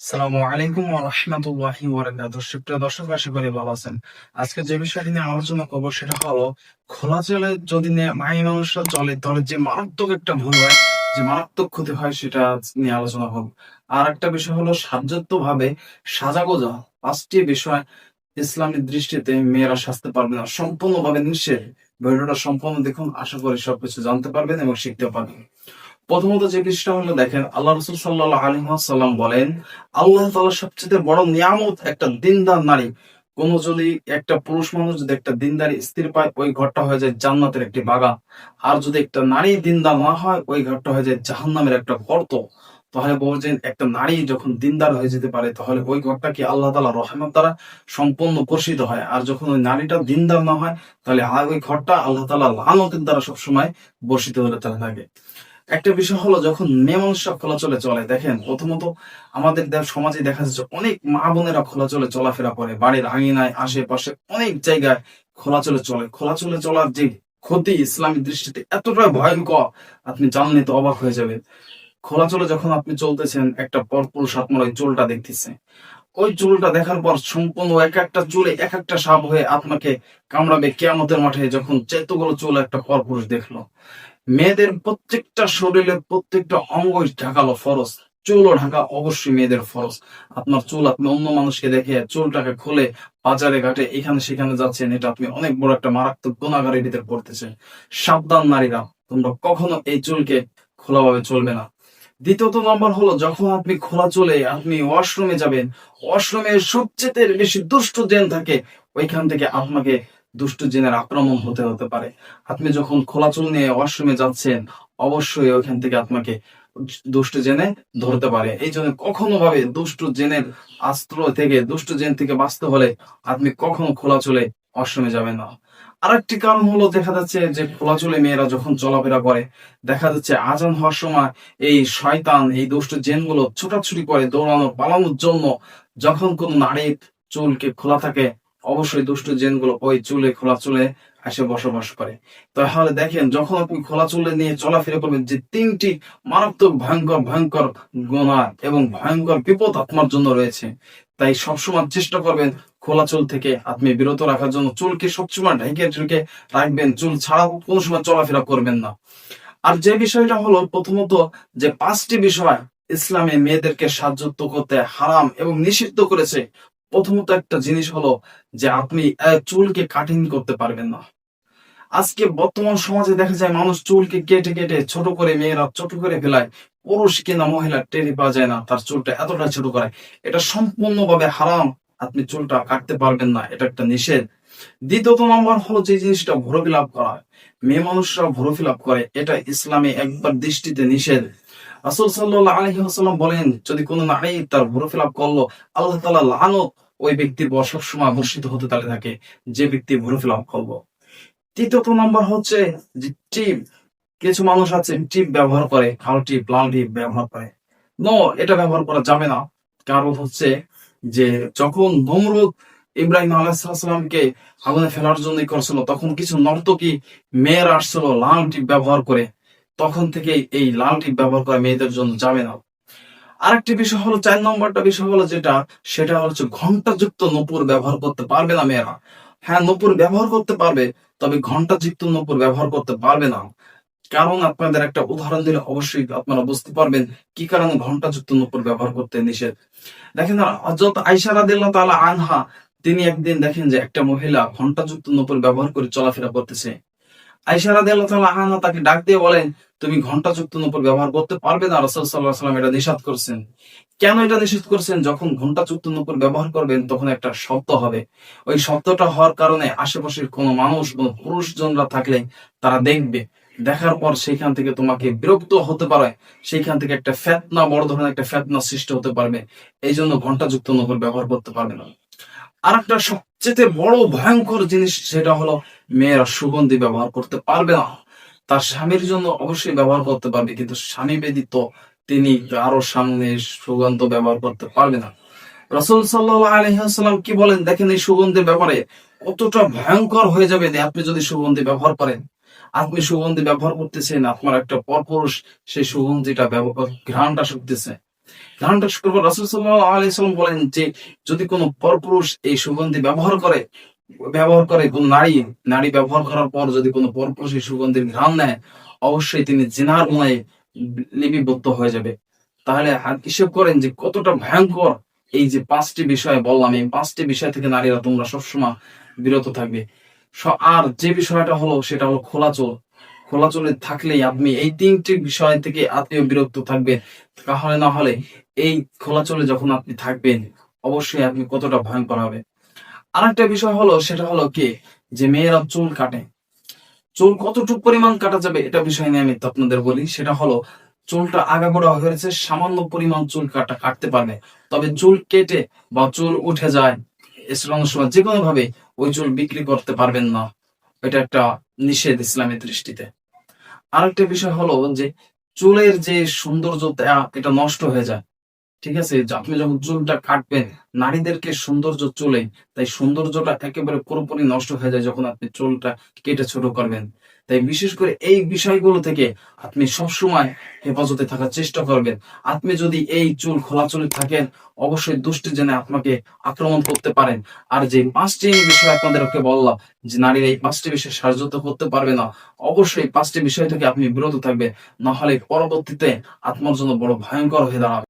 আসসালামু আলাইকুম রাহমাতুল্লাহি ওয়া বারাকাতুহু। দর্শক আশা করি ভালো আছেন। আজকে যে বিষয়টি নিয়ে আলোচনা করব সেটা হলো, খোলা চলে যদি মানুষরা চলে তাহলে যে মারাত্মক একটা ভুল হয়, যে মারাত্মক ক্ষতি হয় সেটা নিয়ে আলোচনা হবে আর একটা বিষয় হলো সাজ্জাত্য ভাবে সাজাগোজা। পাঁচটি বিষয় ইসলামের দৃষ্টিতে মেয়েরা সাজতে পারবে না। সম্পূর্ণভাবে নিষেধ। ভিডিওটা সম্পূর্ণ দেখুন, আশা করি সবকিছু জানতে পারবেন এবং শিখতে পারবেন। প্রথমত যে বিষয়টা হলো, দেখেন, আল্লাহ রসুল সাল্লাহ আলহাম বলেন, আল্লাহ তাআলা সবচেয়ে বড় নিয়ামত একটা দিনদার নারী। কোন যদি একটা পুরুষ মানুষ যদি একটা দিনদারি স্ত্রী পায়, ওই ঘরটা হয়ে যায় জান্নাতের একটি বাগান। আর যদি একটা নারী দিনদার না হয়, ওই ঘরটা হয়ে যায় জাহান্নামের একটা গর্ত। তাহলে বলছেন একটা নারী যখন দিনদার হয়ে যেতে পারে, তাহলে ওই ঘরটা কি আল্লাহ তালা রহমত দ্বারা সম্পূর্ণ পোষিত হয়? আর যখন ওই নারীটা দিনদার না হয়, তাহলে ওই ঘরটা আল্লাহ তালা লানতের দ্বারা সবসময় বর্ষিত হলে তারা থাকে। একটা বিষয় হলো যখন মেয়ে মানুষরা খোলা চলে, দেখেন প্রথমত আমাদের সমাজে দেখা যাচ্ছে অনেক মা বোনেরা খোলা চলে চলাফেরা করে, বাড়ির আঙিনায়, আশেপাশে অনেক জায়গায় খোলা চলে। চলে খোলা চলে চলার যে ক্ষতি ইসলামী দৃষ্টিতে এতটা ভয়ঙ্কর, আপনি জানলে তো অবাক হয়ে যাবে খোলা চলে যখন আপনি চলতেছেন, একটা পরপুরুষ আপনার ওই চুলটা দেখতেছে। ওই চুলটা দেখার পর সম্পূর্ণ এক একটা চুলে এক একটা সাপ হয়ে আপনাকে কামড়াবে কেয়ামতের মাঠে, যখন চেতগুলো চুল একটা পরপুরুষ দেখল। মেয়েদের প্রত্যেকটা শরীরের প্রত্যেকটা অঙ্গই ঢাকালো ফরজ। চুলও ঢাকা অবশ্যই মেয়েদের ফরজ। আপনার চুল আপনি অন্য মানুষকে দেখে চুলটাকে খুলে বাজারে, ঘাটে, এখানে, সেখানে যাচ্ছেন, এটা আপনি অনেক বড় একটা মারাত্মক গুণাগারের ভিতরে পড়তেছেন। সাবধান নারীরা, তোমরা কখনো এই চুলকে খোলাভাবে চলবে না। দ্বিতীয়ত নম্বর হলো, যখন আপনি খোলা চলে আপনি ওয়াশরুমে যাবেন ওয়াশরুমে সবচেয়ে বেশি দুষ্ট জেন থাকে, ওইখান থেকে আপনাকে দুষ্ট জেনের আক্রমণ হতে হতে পারে। আপনি যখন খোলা চুল নিয়ে ওয়াশরুমে যাচ্ছেন, অবশ্যই ওইখান থেকে আপনাকে দুষ্ট জেনে ধরতে পারে। এই জন্য কখনো ভাবে দুষ্ট জেনের আশ্রয় থেকে, দুষ্ট জেন থেকে বাঁচতে হলে আপনি কখনো খোলা চুলে ওয়াশরুমে যাবেন না। আরেকটি কারণ হলো দেখা যাচ্ছে যে খোলা চুলে মেয়েরা যখন চলাফেরা করে, দেখা যাচ্ছে আজান হওয়ার সময় এই শয়তান, এই দুষ্ট জেনগুলো ছোটাছুটি করে দৌড়ানো পালানোর জন্য যখন কোন নারীর চুলকে খোলা থাকে অবশ্যই দুষ্ট জেনগুলো ওই চুলে, খোলা চুলে এসে বসবাস করে। তাহলে দেখেন, যখন আপনি খোলা চুলে নিয়ে চলাফেরা করবেন, যে তিনটি মারাত্মক ভয়ঙ্কর ভয়ঙ্কর গোনা এবং ভয়ঙ্কর বিপদ আপনার জন্য রয়েছে, তাই সবসময় চেষ্টা করবেন খোলা চুল থেকে আপনি বিরত রাখার জন্য। চুলকে সবসময় ঢেকে ঢেকে রাখবেন। চুল ছাড়াও কোনো সময় চলাফেরা করবেন না। আর যে বিষয়টা হলো, প্রথমত যে পাঁচটি বিষয় ইসলামে মেয়েদেরকে সাহায্য করতে হারাম এবং নিষিদ্ধ করেছে প্রথমত একটা জিনিস হলো যে আপনি চুলকে কাটিং করতে পারবেন না। আজকে বর্তমান সমাজে দেখা যায় মানুষ চুলকে কেটে কেটে ছোট করে মেয়েরা ছোট করে ফেলায়, পুরুষ কিনা মহিলা টেরি পাওয়া যায় না, তার চুলটা এতটা ছোট করে। এটা সম্পূর্ণভাবে হারাম, আপনি চুলটা কাটতে পারবেন না, এটা একটা নিষেধ। দ্বিতীয়ত নম্বর হলো যে জিনিসটা ভুরো ফিলাপ করা। মেয়ে মানুষরা ভুরো ফিলাপ করে, এটা ইসলামে একবার দৃষ্টিতে নিষেধ। রাসূল আলাইহি বলেন, যদি কোনো নারী তার ভুরো ফিলাপ করল, আল্লাহ তাআলা লানত ওই ব্যক্তির বর সবসময় বর্ষিত হতে তালে থাকে, যে ব্যক্তি ভুরো ফিলাপ করল। তৃতীয়ত নম্বর হচ্ছে যে টিপ, কিছু মানুষ আছে টিপ ব্যবহার করে খাল টিপ, লাল টিপ ব্যবহার করে। নো, এটা ব্যবহার করা যাবে না। কারণ হচ্ছে যে যখন নমরুদ ইব্রাহিম আলাইসালামকে আগুনে ফেলার জন্য করছিল, তখন কিছু নর্তকী, মেয়ের আসছিল লাল টিপ ব্যবহার করে। তখন থেকে এই লাল টিপ ব্যবহার করা মেয়েদের জন্য যাবে না আরেকটি বিষয় হলো, চার নম্বরটা বিষয় হলো যেটা, সেটা হচ্ছে ঘন্টাযুক্ত নপুর ব্যবহার করতে পারবে না মেয়েরা। হ্যাঁ নপুর ব্যবহার করতে পারবে, তবে ঘন্টাযুক্ত নপুর ব্যবহার করতে পারবে না। কারণ আপনাদের একটা উদাহরণ দিলে অবশ্যই আপনারা বুঝতে পারবেন কি কারণে ঘন্টাযুক্ত নপুর ব্যবহার করতে নিষেধ। দেখেন, হযরত আয়েশা রাদিয়াল্লাহু তাআলা আনহা, তিনি একদিন দেখেন যে একটা মহিলা ঘন্টাযুক্ত নপুর ব্যবহার করে চলাফেরা করতেছে। আয়েশা রাদিয়াল্লাহু তাআলা আনহা তাকে ডাক দিয়ে বলেন তুমি ঘন্টাযুক্ত নপুর ব্যবহার করতে পারবে না। রাসূল আলাইহি এটা নিষেধ করছেন। কেন এটা নিষেধ করছেন? যখন ঘন্টাযুক্ত নপুর ব্যবহার করবেন, তখন একটা শব্দ হবে। ওই শব্দটা হওয়ার কারণে আশেপাশের কোনো মানুষ কোনো পুরুষজনরা থাকলে তারা দেখবে, দেখার পর সেইখান থেকে তোমাকে বিরক্ত হতে পারে, সেইখান থেকে একটা ফেতনা, বড় ধরনের একটা ফেতনা সৃষ্টি হতে পারবে। এই জন্য ঘন্টাযুক্ত নপুর ব্যবহার করতে পারবে না। আর একটা সবচেয়ে বড় ভয়ঙ্কর জিনিস, সেটা হলো মেয়েরা সুগন্ধি ব্যবহার করতে পারবে না। তার স্বামীর জন্য অবশ্যই ব্যবহার করতে পারবে, কিন্তু স্বামী ব্যতীত তিনি কারও সামনে সুগন্ধ ব্যবহার করতে পারবে না। রসুল সাল্লাহ আলহিহাস্লাম কি বলেন? দেখেন এই সুগন্ধের ব্যাপারে কতটা ভয়ঙ্কর হয়ে যাবে যে আপনি যদি সুগন্ধি ব্যবহার করেন। আপনি সুগন্ধি ব্যবহার করতেছেন, আপনার একটা পরপুরুষ সেই সুগন্ধিটা ব্যবহার ঘ্রাণটা শুকতেছে। ধারণটা শুক্রবার রাসুল সাল্লাহ আলাইসাল্লাম বলেন যে যদি কোনো পরপুরুষ এই সুগন্ধি ব্যবহার করে ব্যবহার করে কোন নারী নারী ব্যবহার করার পর যদি কোনো পরপুরুষ এই সুগন্ধির ঘ্রাণ নেয়, অবশ্যই তিনি জিনার গুণায় লিপিবদ্ধ হয়ে যাবে। তাহলে হিসেব করেন যে কতটা ভয়ঙ্কর এই যে পাঁচটি বিষয় বললাম। এই পাঁচটি বিষয় থেকে নারীরা তোমরা সবসময় বিরত থাকবে। আর যে বিষয়টা হলো সেটা হলো খোলা চোল খোলা চলে থাকলেই আপনি এই তিনটি বিষয় থেকে আত্মীয় বিরক্ত থাকবেন তাহলে না হলে এই খোলা চলে যখন আপনি থাকবেন, অবশ্যই আপনি কতটা ভয়ঙ্কর হবে। আরেকটা বিষয় হলো, সেটা হলো কি? যে মেয়েরা চুল কাটে। চুল কতটুকু পরিমাণ কাটা যাবে, এটা বিষয় নিয়ে আমি আপনাদের বলি। সেটা হলো, চুলটা আগাগোড়া হয়েছে, সামান্য পরিমাণ চুল কাটা, কাটতে পারবে। তবে চুল কেটে বা চুল উঠে যায় যে কোনো ভাবে ওই চুল বিক্রি করতে পারবেন না। এটা একটা নিষেধ ইসলামের দৃষ্টিতে। আরেকটা বিষয় হলো যে, চুলের যে সৌন্দর্যতা, এটা নষ্ট হয়ে যায়। ঠিক আছে আপনি যখন চুলটা কাটবেন, নারীদেরকে সৌন্দর্য চলে তাই সৌন্দর্যটা একেবারে পুরোপুরি নষ্ট হয়ে যায় যখন আপনি চুলটা কেটে ছোট করবেন। তাই বিশেষ করে এই বিষয়গুলো থেকে আপনি সবসময় হেফাজতে থাকার চেষ্টা করবেন। আপনি যদি এই চুল খোলা চুলে থাকেন, অবশ্যই দুষ্টি জেনে আপনাকে আক্রমণ করতে পারেন। আর যে পাঁচটি বিষয় আপনাদেরকে বললাম, যে নারীরা এই পাঁচটি বিষয় সাহায্য করতে পারবে না, অবশ্যই পাঁচটি বিষয় থেকে আপনি বিরত থাকবেন, নাহলে পরবর্তীতে আপনার জন্য বড় ভয়ঙ্কর হয়ে দাঁড়াবে।